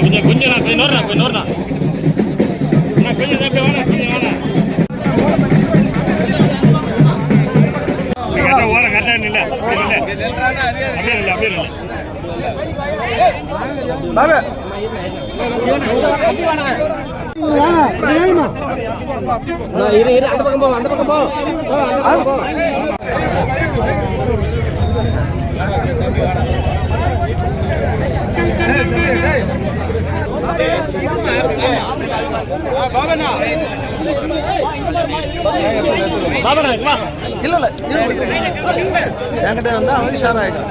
கொஞ்சம் கொஞ்சம் நான் கொஞ்சம் நோடுறேன் கொஞ்சம் நோடுறேன் நான் கொஞ்சம் அப்படியே வேணாம் கொஞ்சம் கரெக்டாக ஓரம் கரெக்டாக அப்படியே அப்படியே இரு இரு அந்த பக்கம் போ அந்த பக்கம் போ. அந்த பக்கம் போ. இல்ல இல்ல என்கிட்ட வந்தா அவங்க ஷேர் ஆயிடும்